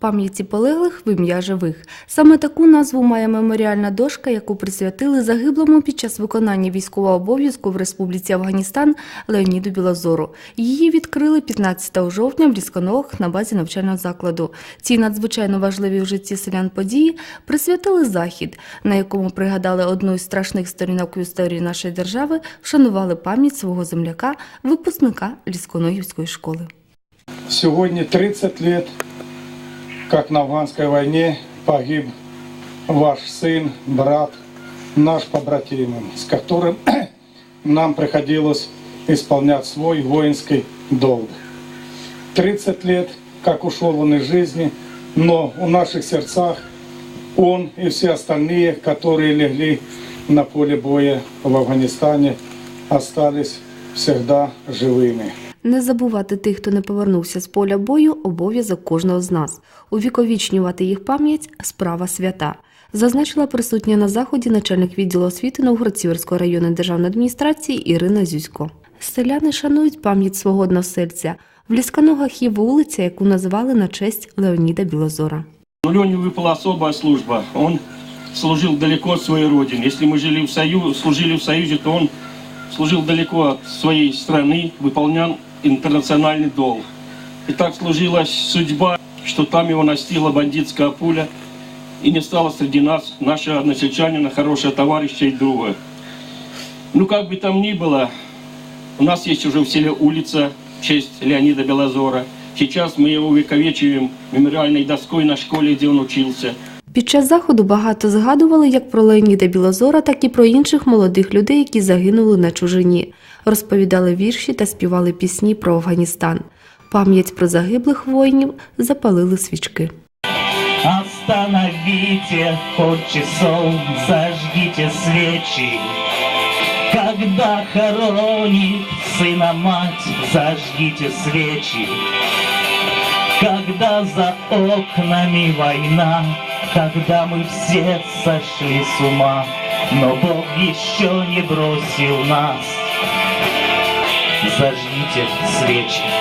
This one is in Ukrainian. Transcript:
Пам'яті полеглих в ім'я живих. Саме таку назву має меморіальна дошка, яку присвятили загиблому під час виконання військового обов'язку в Республіці Афганістан Леоніду Білозору. Її відкрили 15 жовтня в Лісконогах на базі навчального закладу. Ці надзвичайно важливі в житті селян події присвятили захід, на якому пригадали одну із страшних сторінок в історії нашої держави, вшанували пам'ять свого земляка, випускника Лісконогівської школи. Сегодня 30 лет, как на афганской войне погиб ваш сын, брат, наш побратим, с которым нам приходилось исполнять свой воинский долг. 30 лет, как ушел он из жизни, но в наших сердцах он и все остальные, которые легли на поле боя в Афганистане, остались всегда живыми. Не забувати тих, хто не повернувся з поля бою, обов'язок кожного з нас. Увіковічнювати їх пам'ять справа свята. Зазначила присутня на заході начальник відділу освіти Новгород-Сіверської районної державної адміністрації Ірина Зюсько. Селяни шанують пам'ять свого односельця. В Лісканогах є вулиця, яку називали на честь Леоніда Білозора. У Лени выпала особая служба. Он служил далеко от своей родины. Если мы жили в Союзе, служили в Союзе, то он служил далеко от своей страны, выполнял интернациональный долг. И так сложилась судьба, что там его настигла бандитская пуля, и не стало среди нас нашего односельчанина, хорошего товарища и друга. Ну, как бы там ни было, у нас есть уже в селе улица в честь Леонида Белозора. Сейчас мы его увековечиваем мемориальной доской на школе, где он учился. Під час заходу багато згадували як про Леоніда Білозора, так і про інших молодих людей, які загинули на чужині. Розповідали вірші та співали пісні про Афганістан. Пам'ять про загиблих воїнів запалили свічки. Остановите ход часов, зажгите свечи. Когда хоронит сына мать, зажгите свечи. Когда за окнами война, когда мы все сошли с ума, но Бог еще не бросил нас. Зажгите свечи.